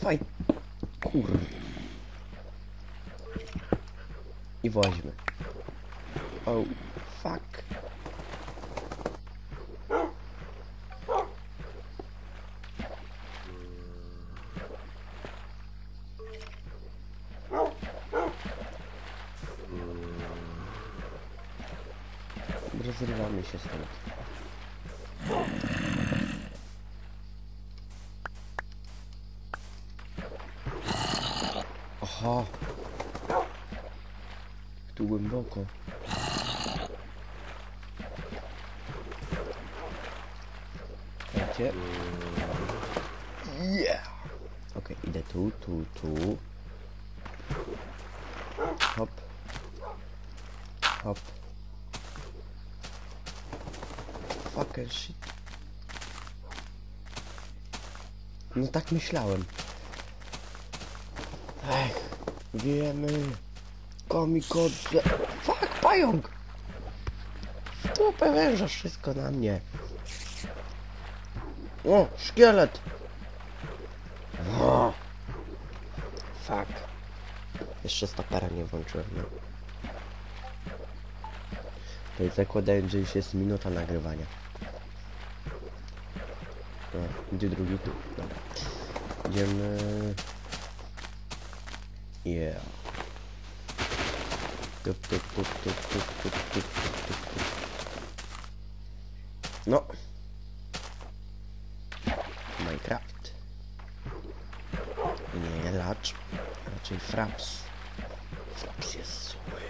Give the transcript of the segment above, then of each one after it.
Vai. Curva. E voz, né? mano. Oh. Aha. Tu głęboko. Wiecie? Yeah! Okej, idę tu, tu, tu. Hop. Hop. Fucker shit. No tak myślałem. Ech, wiemy. Komikodze. Fuck, pająk! Stopę węża, wszystko na mnie. O, szkielet! O. Fuck. Jeszcze stopera nie włączyłem, no. To jest zakładając, że już jest minuta nagrywania. No, gdzie drugi tu? Dobra. Idziemy... Yeah. Tup, tup, tup, tup, tup, tup, tup, tup, tup. No. Minecraft. Nie lacz. Raczej Fraps. Fraps jest zły.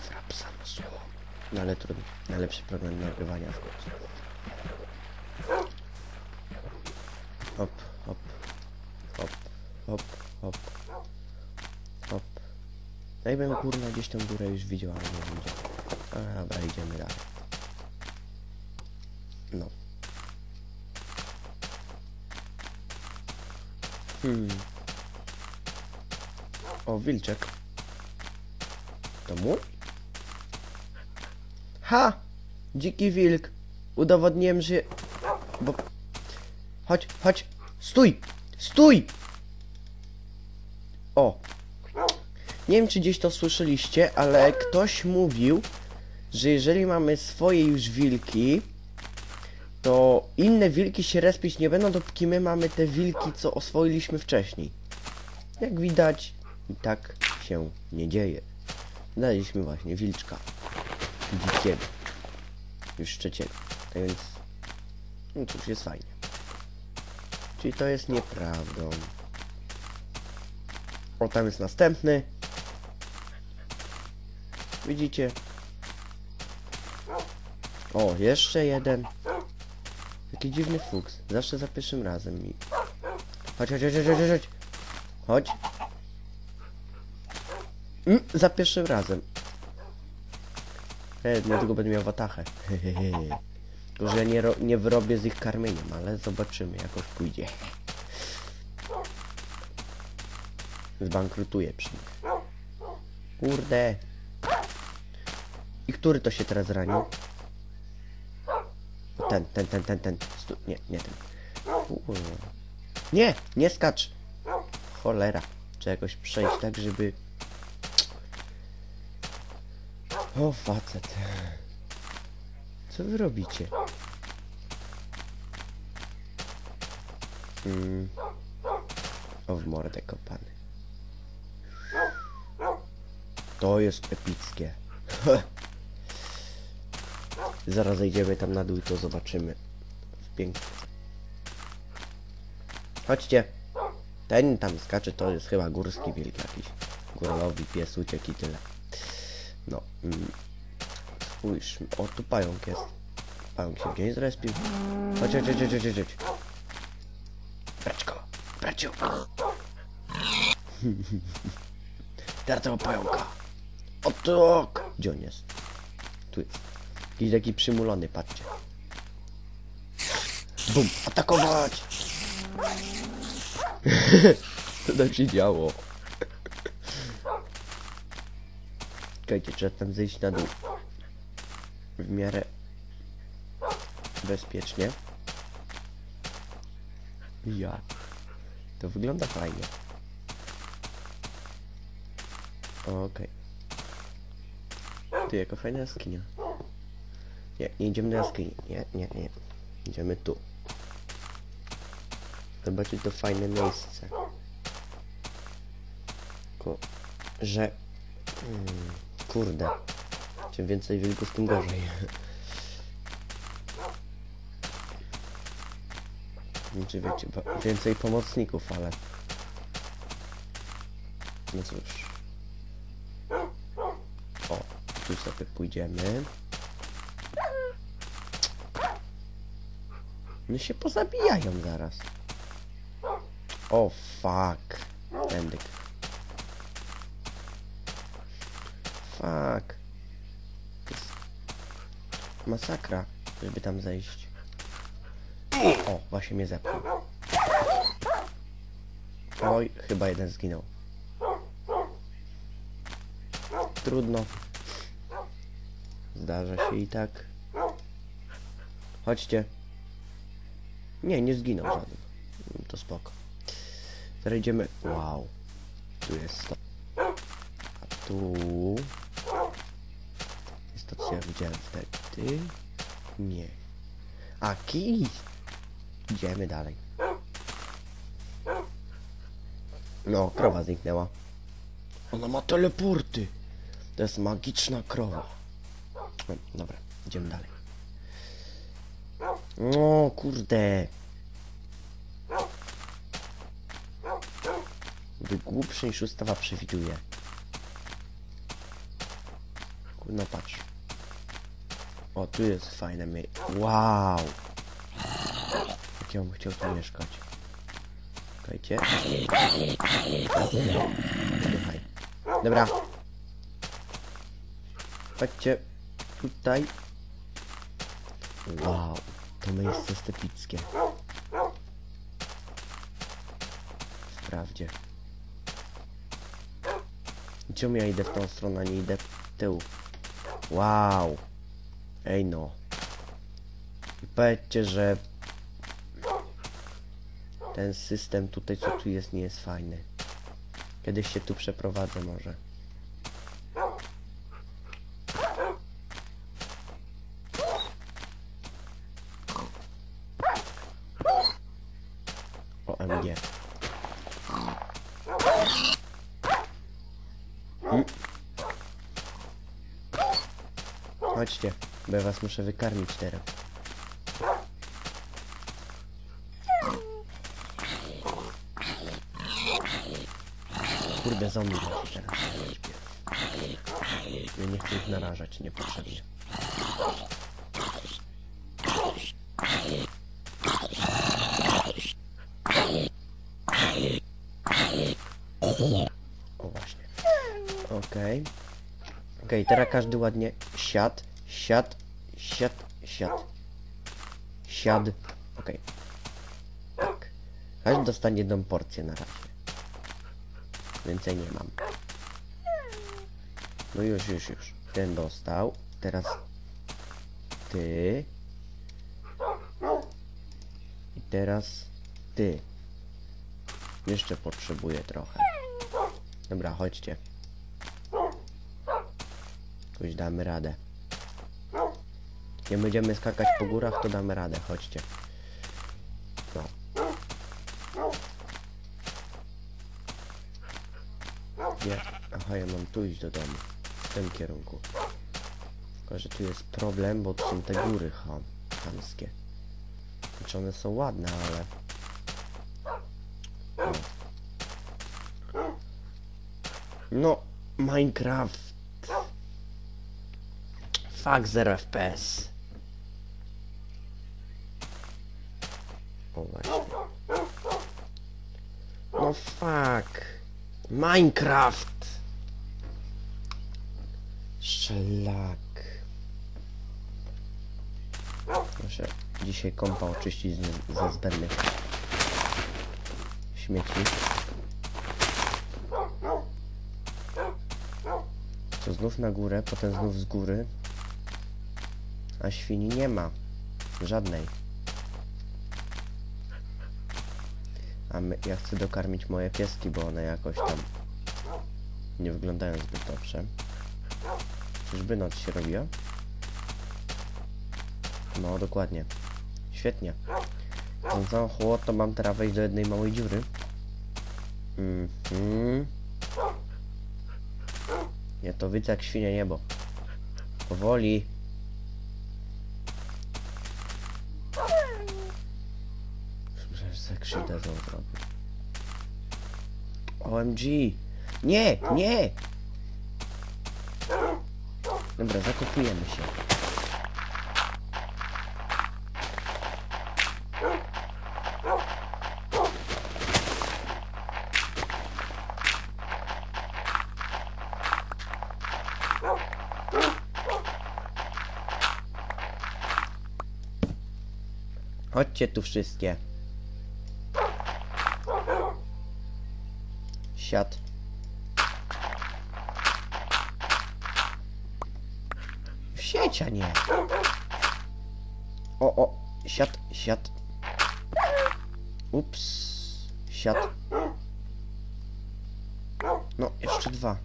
Frapsa ma zło. No ale trudno. Najlepszy program nagrywania w końcu. Hop, hop. Hop, hop, hop. Hop. Bym kurna gdzieś tą górę już widział, ale nie widział. A, dobra, idziemy dalej. No. Hmm. O, wilczek. To mój? Ha! Dziki wilk. Udowodniłem, że... Bo... Chodź, chodź. Stój! Stój! O. Nie wiem, czy gdzieś to słyszeliście, ale ktoś mówił, że jeżeli mamy swoje już wilki, to inne wilki się respić nie będą, dopóki my mamy te wilki, co oswoiliśmy wcześniej. Jak widać, i tak się nie dzieje. Daliśmy właśnie wilczka. Dzikiego. Już trzeciego. Tak więc... No cóż, jest fajnie. Czyli to jest nieprawdą. O, tam jest następny. Widzicie? O, jeszcze jeden. Jaki dziwny fuks. Zawsze za pierwszym razem mi. Chodź, chodź, chodź, chodź, chodź, chodź. Mm, za pierwszym razem. E, niedługo będę miał watachę. Tylko, że nie, nie wyrobię z ich karmieniem, ale zobaczymy, jakoś pójdzie. Zbankrutuję przy nich. Kurde. I który to się teraz ranił? Ten, ten, ten, ten, ten. Stu nie, nie ten. Nie, nie skacz. Cholera. Trzeba jakoś przejść tak, żeby... O, facet. Co wy robicie? Mm. O, w mordę kopany. To jest epickie. Zaraz zejdziemy tam na dół i to zobaczymy. Pięknie. Chodźcie. Ten tam skacze, to jest chyba górski wilk jakiś. Góralowi pies uciekł i tyle. No. Mm. Spójrz. O, tu pająk jest. Pająk się gdzieś zrespił. Chodź, chodź, chodź, chodź, chodź, chodź. Brać go. Braciu. Teraz tego pająka. O tak. Gdzie on jest? Tu jest. Jakiś taki przymulony, patrzcie. Bum, atakować! Co tam się działo? Czekajcie, trzeba tam zejść na dół. W miarę bezpiecznie. Ja. To wygląda fajnie. Okej. Ty, jaka fajna jaskinia. Nie, nie idziemy do jaskini. Nie, nie, nie. Idziemy tu. Zobaczyć to fajne miejsce. Tylko, że... Mm, kurde. Czym więcej wilków, tym gorzej. Znaczy wiecie, więcej pomocników, ale... No cóż. O, tu sobie pójdziemy. No się pozabijają zaraz. O, fuck. Endyk. Fuck. Jest masakra, żeby tam zejść. O, właśnie mnie zepchnął. Oj, chyba jeden zginął. Trudno. Zdarza się i tak. Chodźcie. Nie, nie zginął żaden. To spoko. Teraz idziemy... Wow. Tu jest to. A tu... Jest to, co ja widziałem wtedy. Nie. A, kij! Idziemy dalej. No, krowa zniknęła. Ona ma teleporty. To jest magiczna krowa. Dobra, idziemy dalej. No, kurde. Wy głupszy niż ustawa przewiduje. No patrz. O, tu jest fajne miejsce. Wow! Jak ja bym chciał tu mieszkać. Czekajcie. Słuchaj. Dobra. Chodźcie. Tutaj. Wow. To miejsce estetyczne. Wprawdzie. Czemu ja idę w tą stronę, a nie idę w tył? Wow. Ej no. I powiedzcie, że ten system tutaj, co tu jest, nie jest fajny. Kiedyś się tu przeprowadzę może. OMG. Mm. Chodźcie, bo ja was muszę wykarmić teraz. Kurde, zombie teraz. Ja nie chcę ich narażać niepotrzebnie. O właśnie. Okej. Okej, teraz każdy ładnie siad, siad, siad, siad. Siad. Okej. Tak. Każdy dostanie jedną porcję na razie. Więcej nie mam. No już, już, już. Ten dostał. Teraz ty. I teraz ty. Jeszcze potrzebuję trochę. Dobra, chodźcie. Jakoś damy radę. Jak będziemy skakać po górach, to damy radę. Chodźcie. No. Nie. Aha, ja mam tu iść do domu. W tym kierunku. Tylko, że tu jest problem, bo tu są te góry ham, chamskie. Znaczy one są ładne, ale... No, Minecraft. Fuck 0 FPS. O właśnie. No fuck. Minecraft. Szlak. Muszę dzisiaj kompa oczyścić ze zbędnych śmieci. To znów na górę, potem znów z góry. A świni nie ma. Żadnej. A my, ja chcę dokarmić moje pieski, bo one jakoś tam nie wyglądają zbyt dobrze. Czyżby noc się robiła? No, dokładnie. Świetnie. Chłod to mam teraz wejść do jednej małej dziury. Mhm. Ja to widzę jak świnie niebo. Powoli. Że sobie krzywdę znowu. OMG! Nie! Nie! Dobra, zakopujemy się. Chodźcie tu wszystkie. Siad. Siecia nie. O, o, siad, siad. Ups. Siad. No, jeszcze dwa.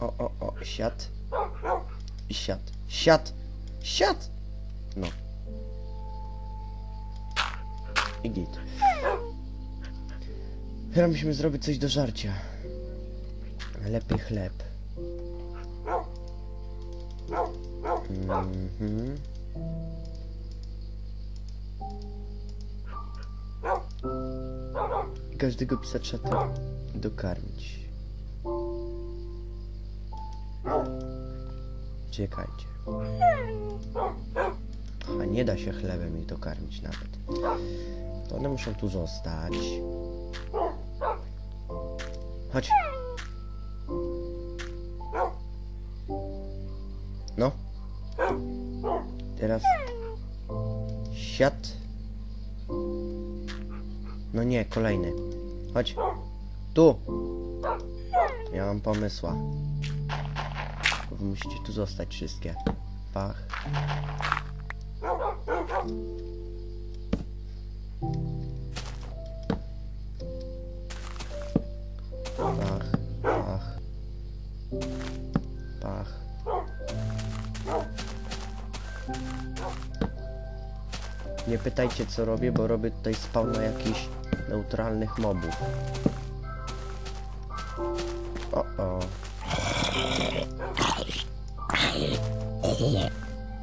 O, o, o, siad. I siad. Siad. Siad. No. I git. Teraz musimy zrobić coś do żarcia. Lepiej chleb. Mhm. Każdego psa trzeba dokarmić. Czekajcie. A nie da się chlebem ich dokarmić nawet. To one muszą tu zostać. Chodź. No. Teraz. Siad. No nie, kolejny. Chodź. Tu. Ja mam pomysła. Musicie tu zostać wszystkie. Pach. Pach, pach. Pach. Nie pytajcie co robię, bo robię tutaj spawn na jakichś neutralnych mobów. O o.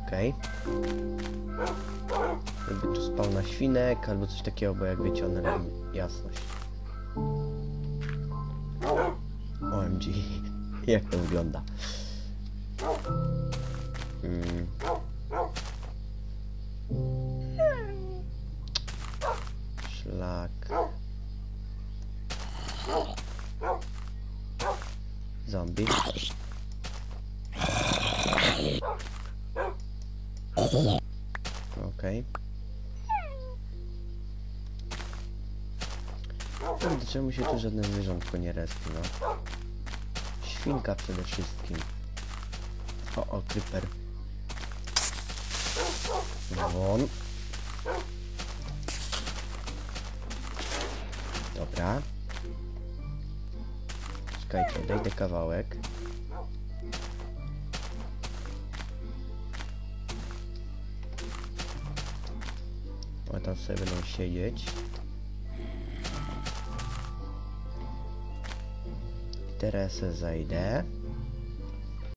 Okej. Robię tu spał na świnek albo coś takiego, bo jak wiecie one robią jasność. OMG. Jak to wygląda? Mm. Zombie. Okej. Okay. Czemu się tu żadne zwierzątko nie respi, no? Świnka przede wszystkim. O, o, kryper. Won. Dobra. Czekajcie, odejdę kawałek. O, tam sobie będą siedzieć. Teraz zajdę.